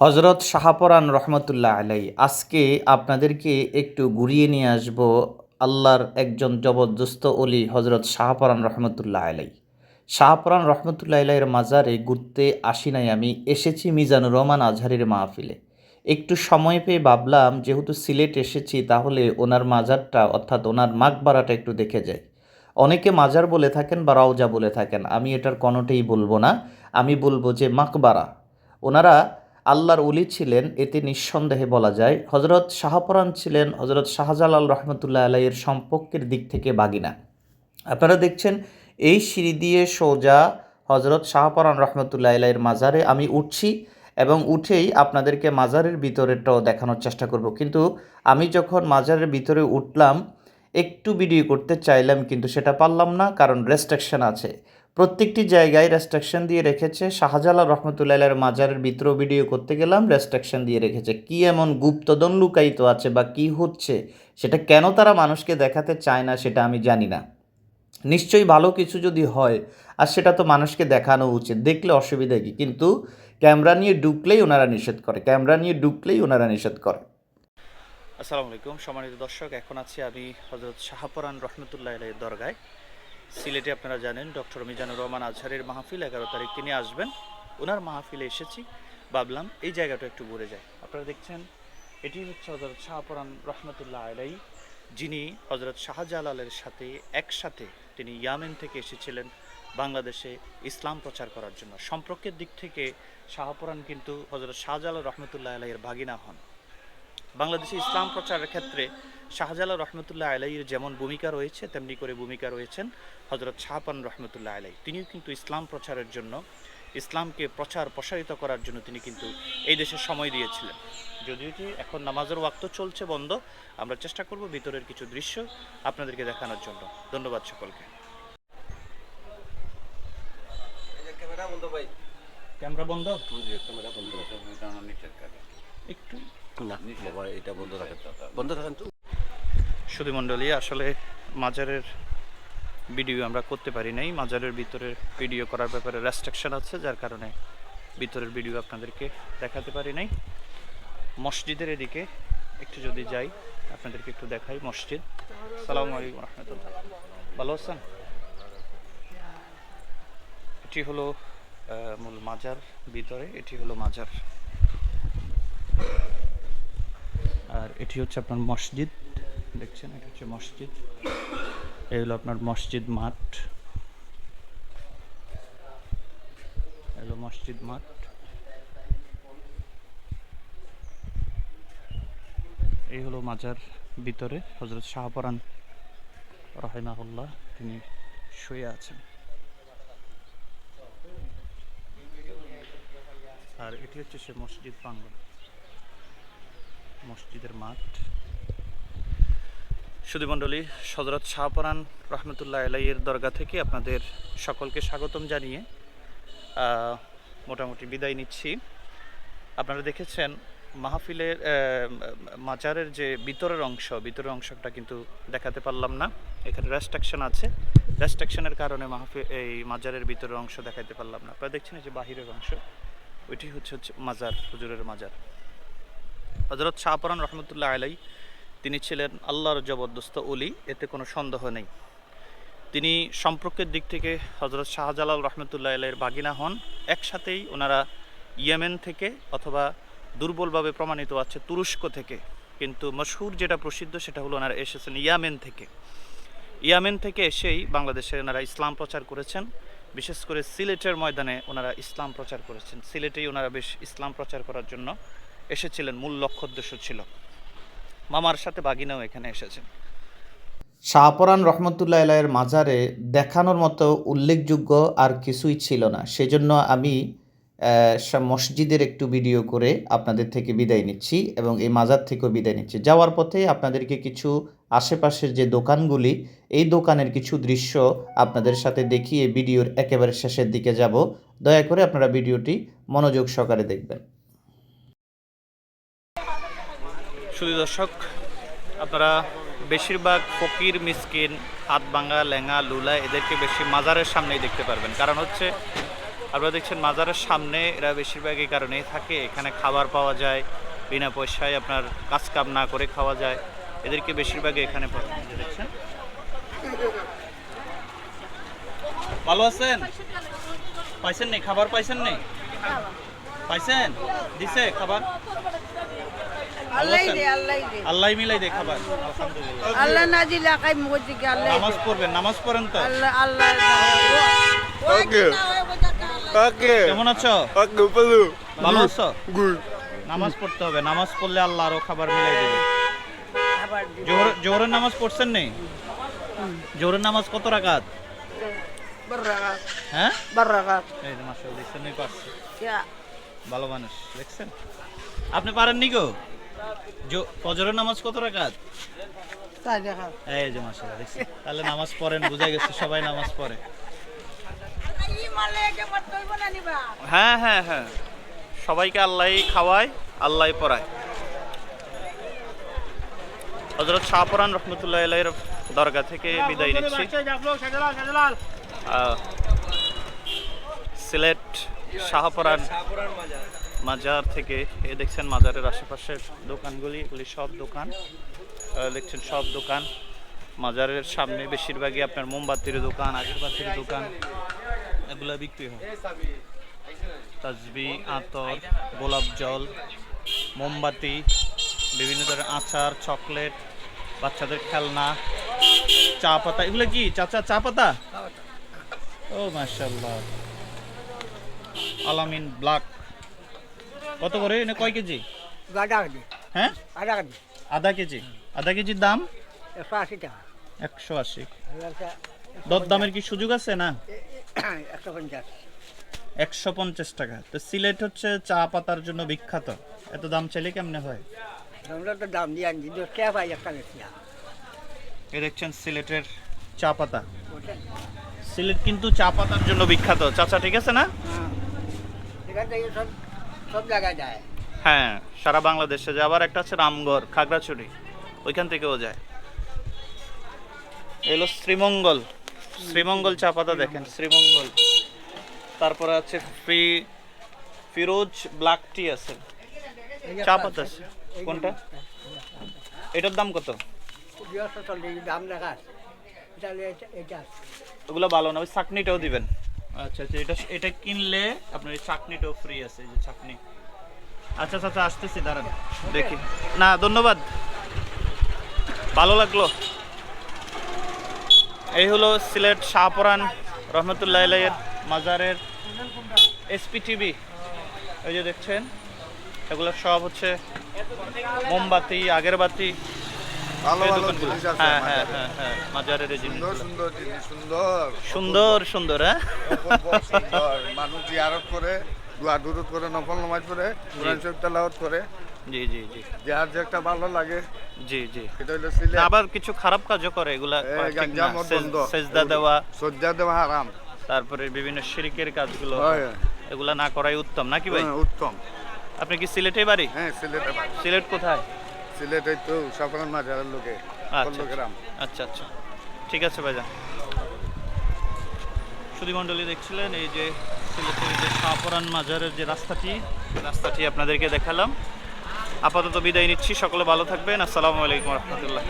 হজরত শাহাপরান রহমতুল্লাহ আলাই, আজকে আপনাদেরকে একটু ঘুরিয়ে নিয়ে আসব আল্লাহর একজন জবরদস্ত অলি হজরত শাহপরান রহমতুল্লাহ আলাই। শাহপরান রহমতুল্লাহ আলাইয়ের মাজারে ঘুরতে আসি নাই আমি, এসেছি মিজানুর রহমান আজহারের মাহফিলে। একটু সময় পেয়ে ভাবলাম, যেহেতু সিলেট এসেছি, তাহলে ওনার মাজারটা, অর্থাৎ ওনার মাকবারাটা একটু দেখে যাই। অনেকে মাজার বলে থাকেন বা রওজা বলে থাকেন, আমি এটার কোনোটাই বলব না। আমি বলব যে মাকবারা ওনারা আল্লাহর উলি ছিলেন এতে নিঃসন্দেহে বলা যায়। হজরত শাহপরান ছিলেন হজরত শাহজালাল রহমতুল্লাহ আলাইয়ের সম্পর্কের দিক থেকে বাগিনা। আপনারা দেখছেন, এই সিঁড়ি দিয়ে সোজা হজরত শাহপরান রহমতুল্লাহ আলাইয়ের মাজারে আমি উঠছি এবং উঠেই আপনাদেরকে মাজারের ভিতরেটাও দেখানোর চেষ্টা করব। কিন্তু আমি যখন মাজারের ভিতরে উঠলাম, একটু ভিডিও করতে চাইলাম, কিন্তু সেটা পারলাম না, কারণ রেস্ট্রিকশন আছে। প্রত্যেকটি জায়গায় রেস্ট্রিকশন দিয়ে রেখেছে। শাহজালাল রহমতুল্লাহ মাজারের ভিতরেও ভিডিও করতে গেলাম রেস্ট্রিকশন দিয়ে রেখেছে। কি এমন গুপ্তদন লুকায়িত আছে বা কি হচ্ছে, সেটা কেন তারা মানুষকে দেখাতে চায় না, সেটা আমি জানি না। নিশ্চয়ই ভালো কিছু যদি হয়, আর সেটা তো মানুষকে দেখানো উচিত। দেখলে অসুবিধা কি? কিন্তু ক্যামেরা নিয়ে ঢুকলেই ওনারা নিষেধ করে। ক্যামেরা নিয়ে ঢুকলেই ওনারা নিষেধ করে। আসসালামু আলাইকুম, সম্মানিত দর্শক, এখন আছি আমি হজরত শাহপরান রহমতুল্লাহ দরগায়। সিলেটে আপনারা জানেন, ডক্টর মিজানুর রহমান আজহারের মাহফিল, এগারো তারিখ তিনি আসবেন। ওনার মাহফিলে এসেছি, ভাবলাম এই জায়গাটা একটু ঘুরে যায় আপনারা দেখছেন, এটি হচ্ছে হজরত শাহপরান রহমতুল্লাহ আলাই যিনি হজরত শাহজালালের সাথে একসাথে তিনি ইয়ামেন থেকে এসেছিলেন বাংলাদেশে ইসলাম প্রচার করার জন্য। সম্পর্কের দিক থেকে শাহপরান কিন্তু হজরত শাহজালাল রহমতুল্লাহ আলাইয়ের ভাগিনা হন। বাংলাদেশে ইসলাম প্রচারের ক্ষেত্রে শাহজালাল রহমতুল্লাহ আলাইয়ের যেমন ভূমিকা রয়েছে তেমনি করে ভূমিকা রয়েছেন হজরত শাহপান রহমতুল্লাহ আলাই তিনিও কিন্তু ইসলাম প্রচারের জন্য ইসলামকে প্রচার প্রসারিত করার জন্য তিনি কিন্তু এই দেশে সময় দিয়েছিলেন। যদিও কি এখন নামাজের ওয়াক্ত চলছে বন্ধ আমরা চেষ্টা করব ভিতরের কিছু দৃশ্য আপনাদেরকে দেখানোর জন্য। ধন্যবাদ সকলকে। ক্যামেরা বন্ধ ভাই। ক্যামেরা বন্ধ? ক্যামেরা বন্ধ একটু। না আসলে মাজারের ভিডিও আমরা করতে পারি নাই। মাজারের ভিতরে ভিডিও করার ব্যাপারে রেস্ট্রিকশন আছে, যার কারণে ভিতরের ভিডিও আপনাদেরকে দেখাতে পারি নাই। মসজিদের এদিকে একটু যদি যাই, আপনাদেরকে একটু দেখাই মসজিদ। সালাম আলাইকুম রহমতুল্লাহ। ভালো আছেন? এটি হলো মূল মাজার ভিতরে, এটি হলো মাজার আর এটি হচ্ছে আপনার মসজিদ। দেখছেন, এটা হচ্ছে মসজিদ। এই হলো আপনার মসজিদ মাঠ। হলো মসজিদ মাঠ। এই হলো মাজার ভিতরে হজরত শাহপরান রহেমাহুল্লাহ তিনি শুয়ে আছেন। আর এটি হচ্ছে সে মসজিদ প্রাঙ্গণ। মসজিদের মাঠ। সুদীমণ্ডলী সদরত শাহপরান রহমতুল্লাহ আলাইয়ের দরগা থেকে আপনাদের সকলকে স্বাগতম জানিয়ে মোটামুটি বিদায় নিচ্ছি। আপনারা দেখেছেন, মাহফিলের মাজারের যে ভিতরের অংশ ভিতরের অংশটা কিন্তু দেখাতে পারলাম না। এখানে রেস্ট্রিকশন আছে। রেস্ট্রিকশনের কারণে মাহফিল এই মাজারের ভিতরের অংশ দেখাতে পারলাম না। আপনারা দেখছেন যে বাহিরের অংশ, ওইটি হচ্ছে হচ্ছে মাজার, হুজুরের মাজার। হজরত শাহপরান রহমতুল্লাহ আলাই তিনি ছিলেন আল্লাহর জবরদস্ত অলি এতে কোনো সন্দেহ নেই। তিনি সম্পর্কের দিক থেকে হজরত শাহজালাল রহমতুল্লাহ আলাইয়ের বাগিনা হন। একসাথেই ওনারা ইয়েমেন থেকে অথবা দুর্বলভাবে প্রমাণিত আছে তুরস্ক থেকে। কিন্তু মশহুর যেটা প্রসিদ্ধ সেটা হলো ওনারা এসেছেন ইয়ামেন থেকে। ইয়ামেন থেকে এসেই বাংলাদেশে ওনারা ইসলাম প্রচার করেছেন। বিশেষ করে সিলেটের ময়দানে ওনারা ইসলাম প্রচার করেছেন। সিলেটেই ওনারা বেশ ইসলাম প্রচার করার জন্য এসেছিলেন, মূল লক্ষ্য উদ্দেশ্য ছিল। মামার সাথে বাগিনাও এখানে এসেছেন। শাহপরান রহমতুল্লাহ আলাইয়ের মাজারে দেখানোর মতো উল্লেখযোগ্য আর কিছুই ছিল না। সেজন্য আমি মসজিদের একটু ভিডিও করে আপনাদের থেকে বিদায় নিচ্ছি এবং এই মাজার থেকেও বিদায় নিচ্ছি। যাওয়ার পথে আপনাদেরকে কিছু আশেপাশের যে দোকানগুলি, এই দোকানের কিছু দৃশ্য আপনাদের সাথে দেখিয়ে ভিডিওর একেবারে শেষের দিকে যাব। দয়া করে আপনারা ভিডিওটি মনোযোগ সহকারে দেখবেন। শুধু দর্শক, আপনারা বেশিরভাগ ফকির, মিসকিন হাত ভাঙা ল্যাঙা লুলা, এদেরকে বেশি মাজারের সামনেই দেখতে পারবেন। কারণ হচ্ছে, আপনারা দেখছেন মাজারের সামনে এরা বেশিরভাগ এই কারণেই থাকে। এখানে খাবার পাওয়া যায়, বিনা পয়সায় আপনার কাজ কাম না করে খাওয়া যায়। এদেরকে বেশিরভাগ এখানে। দেখছেন? ভালো আছেন? পাইছেন নেই খাবার পাইছেন নেই পাইছেন? দিছে খাবার? আল্লাহ দে আল্লাহ দে। আল্লাহ মিলাই দে খাবার আলহামদুলিল্লাহ। আল্লাহ না দিলে আকাই মুখ দিকে আল্লাহ নামাজ পড়বেন নামাজ পড়েন তো। আল্লাহ আল্লাহ ওকে। ওকে। কেমন আছো? ওকে বলু ভালো আছো? গুড। নামাজ পড়তে হবে নামাজ পড়লে আল্লাহ আরও খাবার মিলাই দেবে। জোহর জোহরের নামাজ পড়ছেন নেই জোহরের নামাজ কত রাকাত? বারাকা হ্যাঁ? বারাকা এই যে দেখছেন পারছে। ভালো মানুষ দেখছেন? আপনি পারেননি গো? ফজরের নামাজ কত রাকাত? এই যে মাশাআল্লাহ দেখছেন? তাহলে নামাজ পড়েন বোঝা গেছে সবাই নামাজ পড়ে। হ্যাঁ হ্যাঁ হ্যাঁ। সবাইকে আল্লাহই খাওয়ায় আল্লাহই পড়ায়। হজরত শাহপুরান রহমতুল্লাহ আলাইয়ের দরগা থেকে বিদায় নিচ্ছি। আহ, সিলেট শাহপুরান মাজার থেকে এ দেখছেন মাজারের আশেপাশের দোকানগুলি এগুলি সব দোকান। দেখছেন সব দোকান। মাজারের সামনে বেশিরভাগই আপনার মোমবাতির দোকান আগরবাতির দোকান এগুলো বিক্রি হয়। তাজবি আতর গোলাপ জল মোমবাতি বিভিন্ন ধরনের আচার চকলেট বাচ্চাদের খেলনা চা পাতা। এগুলো কি? চাচা চা পাতা? ও মাশাল্লাহ আলামিন ব্ল্যাক কত করে? এনে কয় কেজি? গাডা দি হ্যাঁ? গাডা দি আধা কেজি। আধা কেজির দাম? 180 টাকা। একশো আশি। দর দামের কি সুযোগ আছে না? 150 একশো পঞ্চাশ টাকা। তো সিলেট হচ্ছে চা পাতার জন্য বিখ্যাত। এত দাম চাইলে কেমনে হয়? আমরা তো দাম দিয়ে আনছি টাকা পাই একটা এ দেখছেন সিলেটের চা পাতা। সিলেট কিন্তু চা পাতার জন্য বিখ্যাত। চাচা ঠিক আছে না? এখান থেকে সব জায়গায় যায়। হ্যাঁ সারা বাংলাদেশে যায়। আবার একটা আছে রামগড় খাগড়াছড়ি। ওইখান থেকেও যায়। এলো শ্রীমঙ্গল। শ্রীমঙ্গল চা পাতা দেখেন শ্রীমঙ্গল। তারপরে আছে ফ্রি ফিরোজ ব্ল্যাক টি আছে। চা পাতা আছে। কোনটা? এটার দাম কত? দাম দেখা। ওগুলো ভালো না ওই চাটনিটাও দিবেন। আচ্ছা আচ্ছা এটা এটা কিনলে আপনার এই চাটনিটাও ফ্রি আছে যে চাটনি আচ্ছা আচ্ছা আচ্ছা আসতেছি, দাঁড়ান, দেখি। না, ধন্যবাদ। ভালো লাগল। এই হলো সিলেট শাহপরান রহমতুল্লাহ আলাইয়ের মাজারের এসপি টিভি এই যে দেখছেন এগুলো সব হচ্ছে মোমবাতি, আগেরবাতি ভালো ভালো জিনিস আছে হ্যাঁ হ্যাঁ হ্যাঁ মাজারের সুন্দর সুন্দর জিনিস সুন্দর। সুন্দর সুন্দর হ্যাঁ? সুন্দর। মানুষ জিয়ারত করে দোয়া দুরুদ করে নফল নামাজ পড়ে কোরআন শরীফ তেলাওয়াত করে। জি জি জি। যার যে একটা ভালো লাগে। জি জি। এটা হলো সিলেট। আবার কিছু খারাপ কাজও করে এগুলা গাঞ্জা বন্ধ সেজদা দেওয়া। সজ্জা দেওয়া হারাম। তারপরে বিভিন্ন শিরিকের কাজগুলো। এগুলা না করাই উত্তম। নাকি ভাই? উত্তম। আপনি কি সিলেটে বাড়ি? হ্যাঁ সিলেটে বাড়ি। সিলেট কোথায়? সিলেট এই তো সাফরান মাজারের লোকে আচ্ছা গ্রাম। আচ্ছা আচ্ছা। ঠিক আছে ভাইজান। সুধী মণ্ডলী দেখছিলেন এই যে সিলেটের যে শাহপরান মাজারের যে রাস্তাটি রাস্তাটি আপনাদেরকে দেখালাম। আপাতত বিদায় নিচ্ছি সকলে ভালো থাকবেন। আসসালামু আলাইকুম রহমতুল্লাহ।